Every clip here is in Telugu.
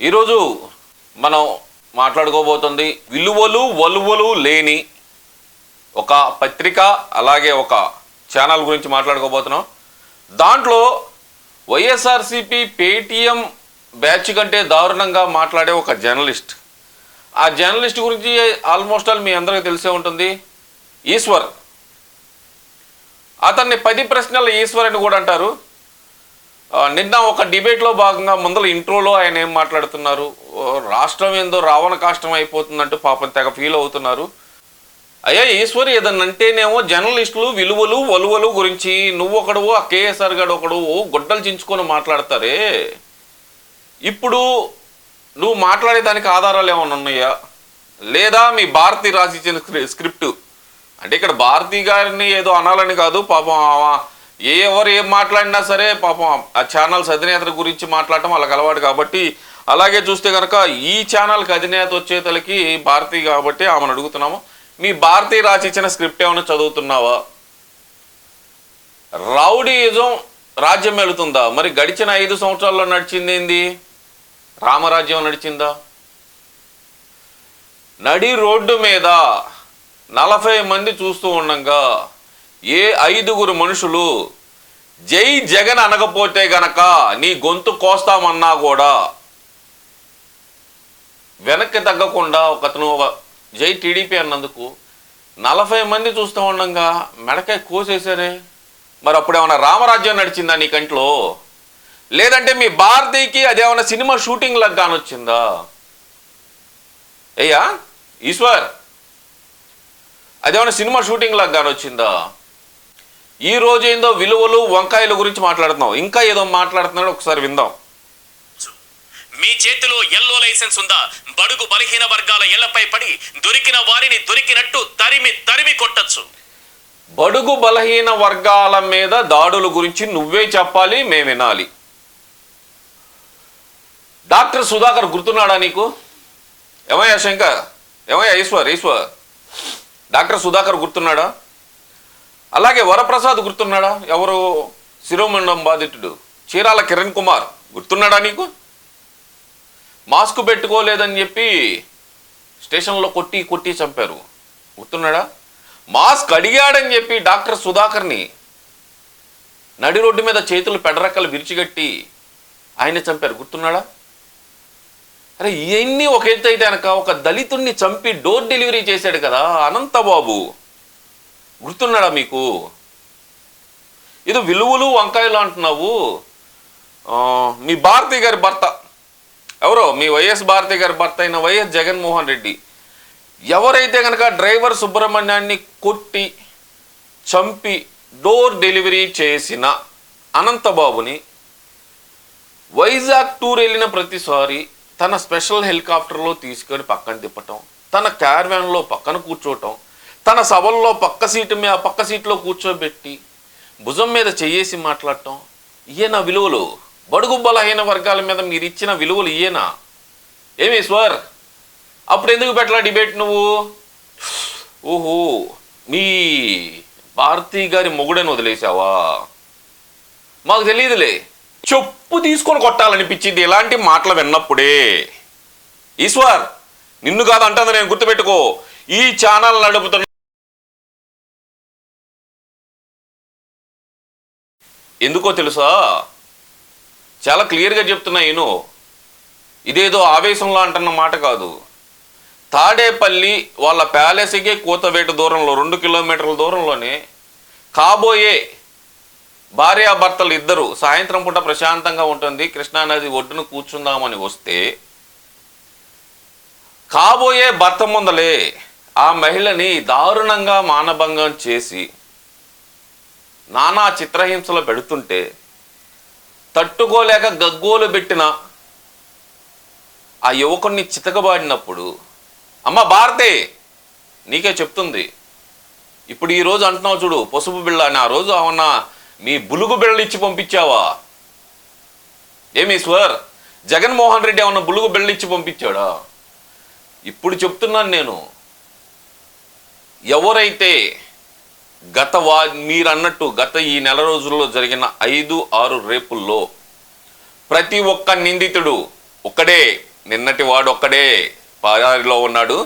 ఈరోజు మనం మాట్లాడుకోబోతుంది విలువలు వలువలు లేని ఒక పత్రిక అలాగే ఒక ఛానల్ గురించి మాట్లాడుకోబోతున్నాం. దాంట్లో వైఎస్ఆర్సిపి పేటిఎం బ్యాచ్ కంటే దారుణంగా మాట్లాడే ఒక జర్నలిస్ట్. ఆ జర్నలిస్ట్ గురించి ఆల్మోస్ట్ ఆల్ మీ అందరికీ తెలిసే ఉంటుంది. ఈశ్వర్. అతన్ని పది ప్రశ్నల ఈశ్వర్ అని కూడా అంటారు. నిన్న ఒక డిబేట్లో భాగంగా ముందల ఇంట్రోలో ఆయన ఏం మాట్లాడుతున్నారు? ఓ, రాష్ట్రం ఏందో రావణ కాష్టం అయిపోతుందంటూ పాపం తెగ ఫీల్ అవుతున్నారు. అయ్యా ఈశ్వర్ ఏదన్నంటేనేమో జర్నలిస్టులు విలువలు వలువలు గురించి నువ్వు ఒకడు ఆ కేఎస్ఆర్ గడు ఒకడు గుడ్డలు చించుకొని మాట్లాడతారే? ఇప్పుడు నువ్వు మాట్లాడేదానికి ఆధారాలు ఏమైనా ఉన్నాయా? లేదా మీ భారతి రాసిచ్చిన స్క్రి- స్క్రిప్ట్? అంటే ఇక్కడ భారతి గారిని ఏదో అనాలని కాదు పాపం ఎవరు ఏం మాట్లాడినా సరే పాపం ఆ ఛానల్స్ అధినేతల గురించి మాట్లాడటం వాళ్ళకి అలవాటు కాబట్టి అలాగే చూస్తే కనుక ఈ ఛానల్కి అధినేత వచ్చేతలకి భారతి కాబట్టి ఆమెను అడుగుతున్నాము. మీ భారతి రాసిచ్చిన స్క్రిప్ట్ ఏమైనా చదువుతున్నావా? రౌడీయిజం రాజ్యం వెళుతుందా? మరి గడిచిన ఐదు సంవత్సరాల్లో నడిచింది ఏంది? రామరాజ్యం నడిచిందా? నడి రోడ్డు మీద నలభై మంది చూస్తూ ఉండంగా ఏ ఐదుగురు మనుషులు జై జగన్ అనకపోతే గనక నీ గొంతు కోస్తామన్నా కూడా వెనక్కి తగ్గకుండా ఒకతను ఒక జై టీడీపీ అన్నందుకు నలభై మంది చూస్తూ ఉండగా మెడకాయ కోసేసారే మరి అప్పుడు ఏమైనా రామరాజ్యం నడిచిందా నీ కంట్లో? లేదంటే మీ భారతీకి అదేమైనా సినిమా షూటింగ్ లాగా కానొచ్చిందా? అయ్యా ఈశ్వర్ అదేమైనా సినిమా షూటింగ్ లాగా కానొచ్చిందా? ఈ రోజు ఏందో విలువలు వంకాయల గురించి మాట్లాడుతున్నాం ఇంకా ఏదో మాట్లాడుతున్నాడు ఒకసారి విందాం. మీ చేతిలో ఎల్లో లైసెన్స్ ఉందా? బడుగు బలహీన వర్గాల ఎల్లపై పడి దొరికిన వారిని దొరికినట్టు తరిమి తరిమి కొట్టచ్చు. బడుగు బలహీన వర్గాల మీద దాడుల గురించి నువ్వే చెప్పాలి మేము వినాలి. డాక్టర్ సుధాకర్ గుర్తున్నాడా నీకు? ఏమయ్యా శంకర్? ఏమయ్యా ఈశ్వర్ ఈశ్వర్? డాక్టర్ సుధాకర్ గుర్తున్నాడా? అలాగే వరప్రసాద్ గుర్తున్నాడా? ఎవరు? శిరోమండం బాధితుడు. చీరాల కిరణ్ కుమార్. గుర్తున్నాడా నీకు? మాస్క్ పెట్టుకోలేదని చెప్పి స్టేషన్లో కొట్టి కొట్టి చంపారు. గుర్తున్నాడా? మాస్క్ అడిగాడని చెప్పి డాక్టర్ సుధాకర్ని నడి రోడ్డు మీద చేతులు పెడరక్కలు విరిచిగట్టి ఆయన చంపారు. గుర్తున్నాడా? అరే ఇవన్నీ ఒక ఎత్తు అయితే అనక ఒక దళితుణ్ణి చంపి డోర్ డెలివరీ చేశాడు కదా అనంతబాబు. గుర్తున్నాడా మీకు? ఇది విలువలు వంకాయలు అంటున్నావు. మీ భారతి గారి భర్త. ఎవరో? మీ వైఎస్ భారతి గారి భర్త అయిన వైఎస్ జగన్మోహన్ రెడ్డి. ఎవరైతే కనుక డ్రైవర్ సుబ్రహ్మణ్యాన్ని కొట్టి చంపి డోర్ డెలివరీ చేసిన అనంతబాబుని వైజాగ్ టూర్ వెళ్ళిన ప్రతిసారి తన స్పెషల్ హెలికాప్టర్లో తీసుకొని పక్కన తిప్పటం తన క్యార్వాన్లో పక్కన కూర్చోవటం తన సభల్లో పక్క సీటు మీద పక్క సీట్లో కూర్చోబెట్టి భుజం మీద చెయ్యేసి మాట్లాడటం ఇయేనా విలువలు బడుగు బలహీన వర్గాల మీద మీరు ఇచ్చిన విలువలు ఇయేనా ఏమి స్వర్? అప్పుడు ఎందుకు పెట్టలా డిబేట్ నువ్వు? ఓహో మీ భారతీ గారి మొగుడని వదిలేసావా మాకు తెలియదులే చెప్పు తీసుకొని కొట్టాలనిపించింది ఇలాంటి మాటలు విన్నప్పుడే. ఈశ్వర్ నిన్ను కాదు అంటుంది నేను గుర్తుపెట్టుకో. ఈ ఛానల్ నడుపుతున్న ఎందుకో తెలుసా? చాలా క్లియర్గా చెప్తున్నా నేను ఇదేదో ఆవేశంలో అంటున్న మాట కాదు. తాడేపల్లి వాళ్ళ ప్యాలెస్కి కూతవేటు దూరంలో రెండు కిలోమీటర్ల దూరంలోనే కాబోయే భార్యాభర్తలు ఇద్దరు సాయంత్రం పూట ప్రశాంతంగా ఉంటుంది. కృష్ణానది ఒడ్డున కూర్చుందామని వస్తే కాబోయే భర్త ముందలే ఆ మహిళని దారుణంగా మానభంగం చేసి నానా చిత్రహింసలు పెడుతుంటే తట్టుకోలేక గగ్గోలు పెట్టిన ఆ యువకుణ్ణి చితకబాడినప్పుడు అమ్మ భారతి నీకే చెప్తుంది. ఇప్పుడు ఈరోజు అంటున్నావు చూడు పసుపు బిళ్ళ అని ఆ రోజు ఏమన్నా మీ బులుగు బిళ్ళలు ఇచ్చి పంపించావా? ఏమి సార్ జగన్మోహన్ రెడ్డి ఏమన్నా బులుగు బిళ్ళలు ఇచ్చి పంపించాడా? ఇప్పుడు చెప్తున్నాను నేను. ఎవరైతే గత వా మీరు అన్నట్టు గత ఈ నెల రోజుల్లో జరిగిన ఐదు ఆరు రేపుల్లో ప్రతి ఒక్క నిందితుడు ఒక్కడే నిన్నటి వాడు ఒక్కడే పాదారిలో ఉన్నాడు.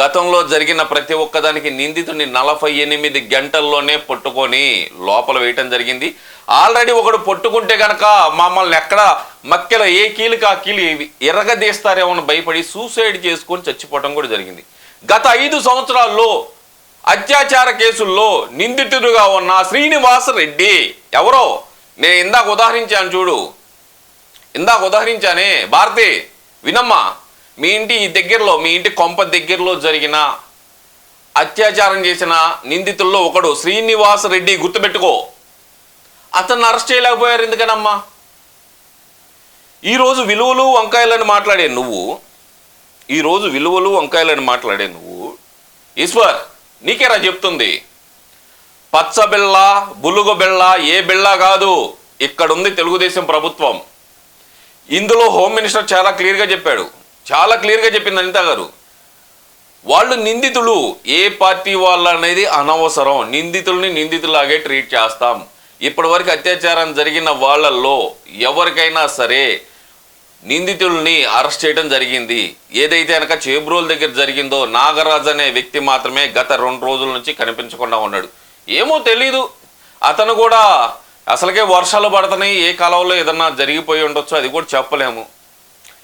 గతంలో జరిగిన ప్రతి ఒక్కదానికి నిందితుడిని నలభై ఎనిమిది గంటల్లోనే పట్టుకొని లోపల వేయటం జరిగింది. ఆల్రెడీ ఒకడు పట్టుకుంటే కనుక మమ్మల్ని ఎక్కడ మక్కెల ఏ కీలుకి ఆ కీలు ఎరగదీస్తారేమో అని భయపడి సూసైడ్ చేసుకొని చచ్చిపోవటం కూడా జరిగింది. గత ఐదు సంవత్సరాల్లో అత్యాచార కేసుల్లో నిందితుడుగా ఉన్న శ్రీనివాస రెడ్డి ఎవరో? నేను ఇందాక ఉదాహరించాను చూడు. ఇందాక ఉదాహరించానే. భారతి వినమ్మా మీ ఇంటి దగ్గరలో మీ ఇంటి కొంప దగ్గరలో జరిగిన అత్యాచారం చేసిన నిందితుల్లో ఒకడు శ్రీనివాస్ రెడ్డి గుర్తుపెట్టుకో. అతన్ని అరెస్ట్ చేయలేకపోయారు ఎందుకనమ్మా? ఈరోజు విలువలు వంకాయలని మాట్లాడే నువ్వు ఈరోజు విలువలు వంకాయలని మాట్లాడే నువ్వు ఈశ్వర్ నీకేరా చెప్తుంది? పచ్చ బిళ్ళ బులుగు బిళ్ళ ఏ బిళ్ళ కాదు. ఇక్కడుంది తెలుగుదేశం ప్రభుత్వం. ఇందులో హోమ్ మినిస్టర్ చాలా క్లియర్గా చెప్పాడు. చాలా క్లియర్గా చెప్పింది అనిత గారు. వాళ్ళు నిందితులు. ఏ పార్టీ వాళ్ళు అనేది అనవసరం. నిందితుల్ని నిందితులాగే ట్రీట్ చేస్తాం. ఇప్పటివరకు అత్యాచారం జరిగిన వాళ్ళల్లో ఎవరికైనా సరే నిందితుల్ని అరెస్ట్ చేయడం జరిగింది. ఏదైతే కనుక చేబ్రోల్ దగ్గర జరిగిందో నాగరాజ్ అనే వ్యక్తి మాత్రమే గత రెండు రోజుల నుంచి కనిపించకుండా ఉన్నాడు. ఏమో తెలీదు. అతను కూడా అసలుకే వర్షాలు పడుతున్నాయి. ఏ కాలంలో ఏదన్నా జరిగిపోయి ఉండొచ్చు అది కూడా చెప్పలేము.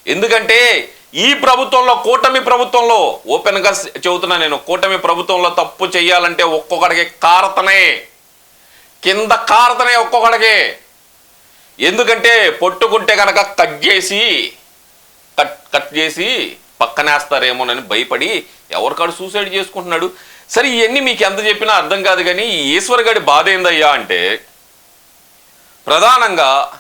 ఎందుకంటే ఈ ప్రభుత్వంలో కూటమి ప్రభుత్వంలో ఓపెన్గా చెబుతున్నా నేను కూటమి ప్రభుత్వంలో తప్పు చేయాలంటే ఒక్కొక్కడికి కారతనే. కింద కారతనే ఒక్కొక్కడికి. ఎందుకంటే పొట్టుకుంటే కనుక కట్ చేసి కట్ కట్ చేసి పక్కనేస్తారేమోనని భయపడి ఎవరికాడు సూసైడ్ చేసుకుంటున్నాడు? సరే ఇవన్నీ మీకు ఎంత చెప్పినా అర్థం కాదు కానీ ఈశ్వర్ గడి బాధ ఏందయ్యా అంటే ప్రధానంగా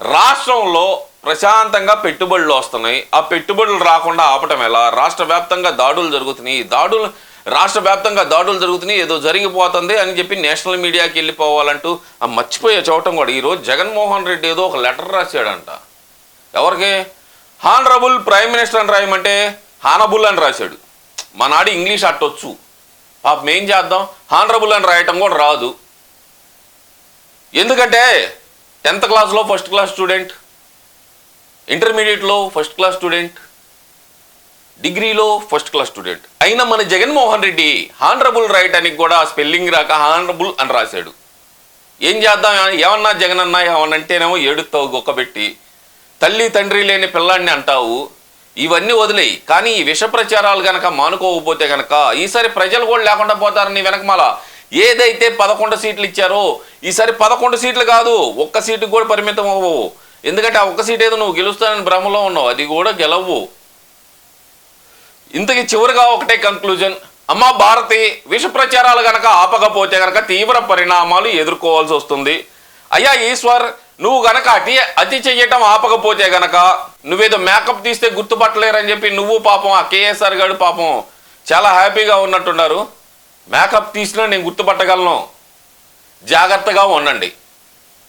రాష్ట్రంలో ప్రశాంతంగా పెట్టుబడులు వస్తున్నాయి. ఆ పెట్టుబడులు రాకుండా ఆపటం ఎలా? రాష్ట్ర వ్యాప్తంగా దాడులు జరుగుతున్నాయి. దాడులు రాష్ట్ర వ్యాప్తంగా దాడులు జరుగుతున్నాయి ఏదో జరిగిపోతుంది అని చెప్పి నేషనల్ మీడియాకి వెళ్ళిపోవాలంటూ ఆ మర్చిపోయే చూడటం కూడా. ఈరోజు జగన్మోహన్ రెడ్డి ఏదో ఒక లెటర్ రాశాడంట. ఎవరికి? హానరబుల్ ప్రైమ్ మినిస్టర్ అని రాయమంటే హానబుల్ అని రాశాడు. మా నాడి ఇంగ్లీష్ అట్టొచ్చు. పాపం ఏం చేద్దాం? హానరబుల్ అని రాయటం కూడా రాదు. ఎందుకంటే టెన్త్ క్లాస్లో ఫస్ట్ క్లాస్ స్టూడెంట్ ఇంటర్మీడియట్లో ఫస్ట్ క్లాస్ స్టూడెంట్ డిగ్రీలో ఫస్ట్ క్లాస్ స్టూడెంట్. అయినా మన జగన్మోహన్ రెడ్డి హానరబుల్ రాయటానికి కూడా స్పెల్లింగ్ రాక హానరబుల్ అని రాశాడు. ఏం చేద్దాం? ఏమన్నా జగన్ అన్నా ఏమన్నంటేనేమో ఏడుస్తావు గొక్కబెట్టి. తల్లి తండ్రి లేని పిల్లాడిని అంటావు. ఇవన్నీ వదిలేయి. కానీ ఈ విష ప్రచారాలు గనక మానుకోకపోతే గనక ఈసారి ప్రజలు కూడా లేకుండా పోతారని వెనకమాల. ఏదైతే పదకొండు సీట్లు ఇచ్చారో ఈసారి పదకొండు సీట్లు కాదు ఒక్క సీటుకు కూడా పరిమితం అవ్వవు. ఎందుకంటే ఆ ఒక్క సీట్ ఏదో నువ్వు గెలుస్తానని భ్రమలో ఉన్నావు. అది కూడా గెలవు. ఇంతకి చివరిగా ఒకటే కంక్లూజన్ అమ్మ భారతి విష ప్రచారాలు గనక ఆపకపోతే గనక తీవ్ర పరిణామాలు ఎదుర్కోవాల్సి వస్తుంది. అయ్యా ఈశ్వర్ నువ్వు గనక అతి అతి చెయ్యటం ఆపకపోతే గనక నువ్వేదో మేకప్ తీస్తే గుర్తుపట్టలేరని చెప్పి నువ్వు పాపం ఆ కేఎస్ఆర్ గారు పాపం చాలా హ్యాపీగా ఉన్నట్టున్నారు. మేకప్ తీసినా నేను గుర్తుపట్టగలను. జాగ్రత్తగా ఉండండి.